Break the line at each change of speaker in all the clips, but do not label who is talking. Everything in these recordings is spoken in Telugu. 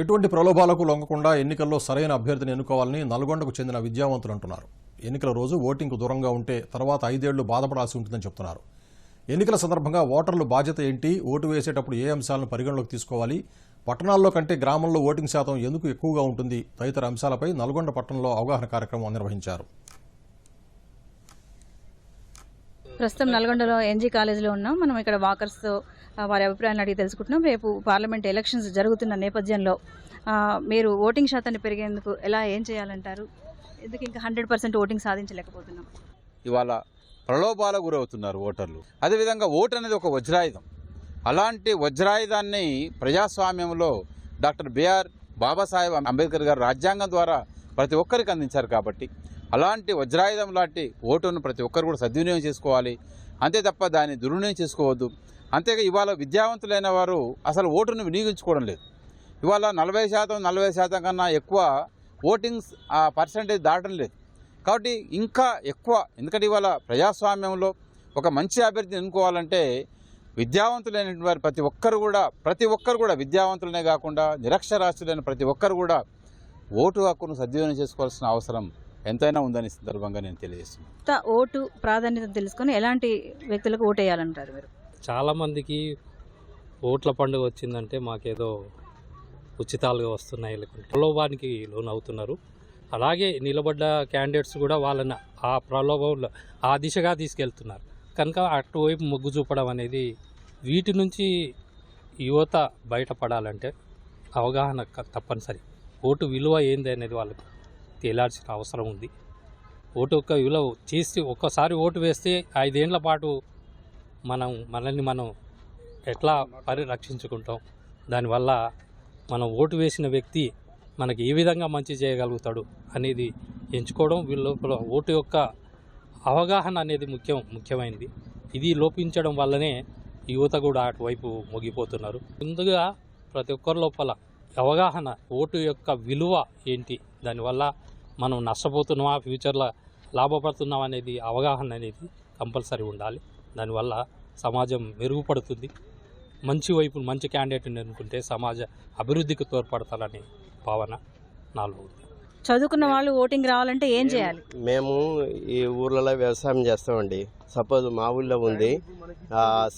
ఎటువంటి ప్రలోభాలకు లొంగకుండా ఎన్నికల్లో సరైన అభ్యర్థిని ఎన్నుకోవాలని నల్గొండకు చెందిన విద్యావంతులు అంటున్నారు. ఎన్నికల రోజు ఓటింగ్కు దూరంగా ఉంటే తర్వాత ఐదేళ్ళు బాధపడాల్సి ఉంటుందని చెప్తున్నారు. ఎన్నికల సందర్భంగా ఓటర్లు బాధ్యత ఏంటి? ఓటు వేసేటప్పుడు ఏ అంశాలను పరిగణలోకి తీసుకోవాలి? పట్టణాల్లో కంటే గ్రామంలో ఓటింగ్ శాతం ఎందుకు ఎక్కువగా ఉంటుంది? తదితర అంశాలపై నల్గొండ పట్టణంలో అవగాహన కార్యక్రమం నిర్వహించారు.
ప్రస్తుతం నల్గొండలో ఎన్జీ కాలేజీలో ఉన్నాం. మనం ఇక్కడ వాకర్స్తో వారి అభిప్రాయాలను అడిగి తెలుసుకుంటున్నాం. రేపు పార్లమెంట్ ఎలక్షన్స్ జరుగుతున్న నేపథ్యంలో మీరు ఓటింగ్ శాతాన్ని పెరిగేందుకు ఎలా ఏం చేయాలంటారు? ఎందుకు ఇంకా హండ్రెడ్ పర్సెంట్ ఓటింగ్ సాధించలేకపోతున్నాం?
ఇవాళ ప్రలోభాలకు గురవుతున్నారు ఓటర్లు. అదేవిధంగా ఓటు అనేది ఒక వజ్రాయుధం. అలాంటి వజ్రాయుధాన్ని ప్రజాస్వామ్యంలో డాక్టర్ బిఆర్ బాబాసాహెబ్ అంబేద్కర్ గారు రాజ్యాంగం ద్వారా ప్రతి ఒక్కరికి అందించారు కాబట్టి అలాంటి వజ్రాయుధం లాంటి ఓటును ప్రతి ఒక్కరు కూడా సద్వినియోగం చేసుకోవాలి. అంతే తప్ప దాన్ని దుర్వినియోగం చేసుకోవద్దు. అంతేగా ఇవాళ విద్యావంతులైన వారు అసలు ఓటును వినియోగించుకోవడం లేదు. ఇవాళ నలభై శాతం నలభై శాతం కన్నా ఎక్కువ ఓటింగ్స్ ఆ పర్సంటేజ్ దాటం లేదు. కాబట్టి ఇంకా ఎక్కువ ఎందుకంటే ఇవాళ ప్రజాస్వామ్యంలో ఒక మంచి అభ్యర్థిని ఎన్నుకోవాలంటే విద్యావంతులైనటువంటి వారు ప్రతి ఒక్కరు కూడా ప్రతి ఒక్కరు కూడా విద్యావంతులనే కాకుండా నిరక్షరాస్యులైన ప్రతి ఒక్కరు కూడా ఓటు హక్కును సద్వినియోగం చేసుకోవాల్సిన అవసరం ఎంతైనా ఉందని సందర్భంగా నేను తెలియజేస్తున్నాను.
కొత్త ఓటు ప్రాధాన్యత తెలుసుకొని ఎలాంటి వ్యక్తులకు ఓటు వేయాలంటారు మీరు?
చాలామందికి ఓట్ల పండుగ వచ్చిందంటే మాకేదో ఉచితాలుగా వస్తున్నాయి లేకుంటే ప్రలోభానికి లోనవుతున్నారు. అలాగే నిలబడ్డ క్యాండిడేట్స్ కూడా వాళ్ళని ఆ ప్రలోభంలో ఆ దిశగా తీసుకెళ్తున్నారు. కనుక అటువైపు మొగ్గు చూపడం అనేది వీటి నుంచి యువత బయటపడాలంటే అవగాహన తప్పనిసరి. ఓటు విలువ ఏంది అనేది వాళ్ళకి తేలాల్సిన అవసరం ఉంది. ఓటు యొక్క విలువ చేసి ఒక్కసారి ఓటు వేస్తే ఐదేళ్ళ పాటు మనం మనల్ని మనం ఎట్లా పరిరక్షించుకుంటాం దానివల్ల మనం ఓటు వేసిన వ్యక్తి మనకి ఏ విధంగా మంచి చేయగలుగుతాడు అనేది ఎంచుకోవడం వీళ్ళ ఓటు యొక్క అవగాహన అనేది ముఖ్యం ముఖ్యమైనది. ఇది లోపించడం వల్లనే యువత కూడా అటువైపు మొగిపోతున్నారు. ముందుగా ప్రతి ఒక్కరి లోపల అవగాహన ఓటు యొక్క విలువ ఏంటి? దానివల్ల మనం నష్టపోతున్నామా ఫ్యూచర్లో లాభపడుతున్నాం అనేది అవగాహన అనేది కంపల్సరీ ఉండాలి. దానివల్ల సమాజం మెరుగుపడుతుంది. మంచి వైపు మంచి క్యాండిడేట్ని ఎన్నుకుంటే సమాజ అభివృద్ధికి తోడ్పడతారనే భావన నాలో ఉంది.
చదువుకున్న వాళ్ళు ఓటింగ్ రావాలంటే ఏం చేయాలి?
మేము ఈ ఊర్లలో వ్యవసాయం చేస్తామండి. సపోజ్ మా ఊళ్ళో ఉంది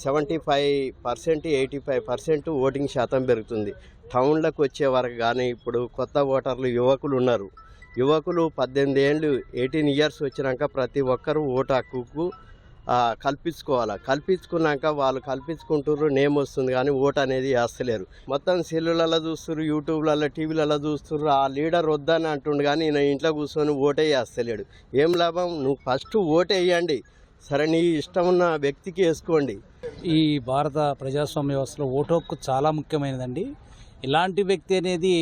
seventy five percent eighty five percent voting శాతం పెరుగుతుంది. టౌన్లకు వచ్చే వరకు కానీ ఇప్పుడు కొత్త ఓటర్లు యువకులు ఉన్నారు. యువకులు పద్దెనిమిది ఏళ్ళు ఎయిటీన్ ఇయర్స్ వచ్చినాక ప్రతి ఒక్కరూ ఓటు హక్కుకు కల్పించుకోవాలి? కల్పించుకున్నాక వాళ్ళు కల్పించుకుంటారు నేమ్ వస్తుంది కానీ ఓటు అనేది వేస్తలేరు. మొత్తం సెల్లులలో చూస్తున్నారు యూట్యూబ్లలో టీవీలలో చూస్తున్నారు ఆ లీడర్ వద్దని అంటుండు కానీ ఈయన ఇంట్లో కూర్చొని ఓటే వేస్తలేడు. ఏం లాభం? నువ్వు ఫస్ట్ ఓటే వేయండి. సరే నీ ఇష్టం ఉన్న వ్యక్తికి వేసుకోండి.
ఈ భారత ప్రజాస్వామ్య వ్యవస్థలో ఓటు హక్కు చాలా ముఖ్యమైనదండి. ఇలాంటి వ్యక్తి అనేది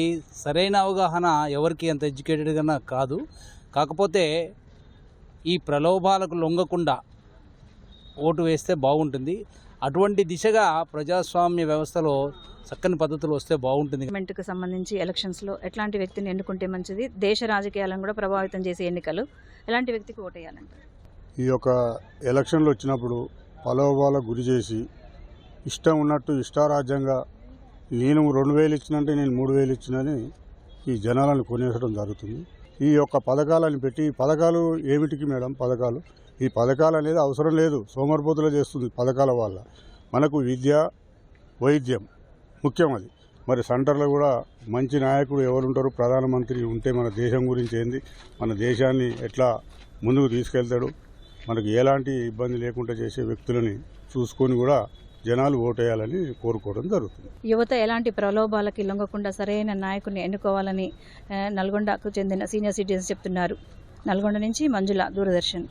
సరైన అవగాహన ఎవరికి అంత ఎడ్యుకేటెడ్గా కాదు. కాకపోతే ఈ ప్రలోభాలకు లొంగకుండా ఓటు వేస్తే బాగుంటుంది. అటువంటి దిశగా ప్రజాస్వామ్య వ్యవస్థలో చక్కని పద్ధతులు వస్తే బాగుంటుంది.
పార్లమెంట్కి సంబంధించి ఎలక్షన్స్లో ఎట్లాంటి వ్యక్తిని ఎన్నుకుంటే మంచిది? దేశ రాజకీయాలను కూడా ప్రభావితం చేసే ఎన్నికలు ఎలాంటి వ్యక్తికి ఓటు వేయాలంటారు?
ఈ యొక్క ఎలక్షన్లు వచ్చినప్పుడు ప్రలోభాలకు గురి చేసి ఇష్టం ఉన్నట్టు ఇష్టారాజ్యంగా నేను రెండు వేలు ఇచ్చినంటే నేను మూడు వేలు ఇచ్చినని ఈ జనాలను కొనేసడం జరుగుతుంది. ఈ యొక్క పథకాలను పెట్టి ఈ పథకాలు ఏమిటికి మేడం పథకాలు? ఈ పథకాలు అనేది అవసరం లేదు. సోమరిపోతులు చేస్తుంది పథకాల వల్ల. మనకు విద్య వైద్యం ముఖ్యం అది. మరి సెంటర్లో కూడా మంచి నాయకుడు ఎవరుంటారు? ప్రధానమంత్రి ఉంటే మన దేశం గురించి ఏంది? మన దేశాన్ని ఎట్లా ముందుకు తీసుకెళ్తాడు? మనకు ఎలాంటి ఇబ్బంది లేకుండా చేసే వ్యక్తులని చూసుకొని కూడా జనాలు ఓటేయాలని కోరుకోవడం జరుగుతుంది.
యువత ఎలాంటి ప్రలోభాలకి లొంగకుండా సరైన నాయకుని ఎన్నుకోవాలని నల్గొండకు చెందిన సీనియర్ సిటిజన్స్ చెప్తున్నారు. నల్గొండ నుంచి మంజుల దూరదర్శన్.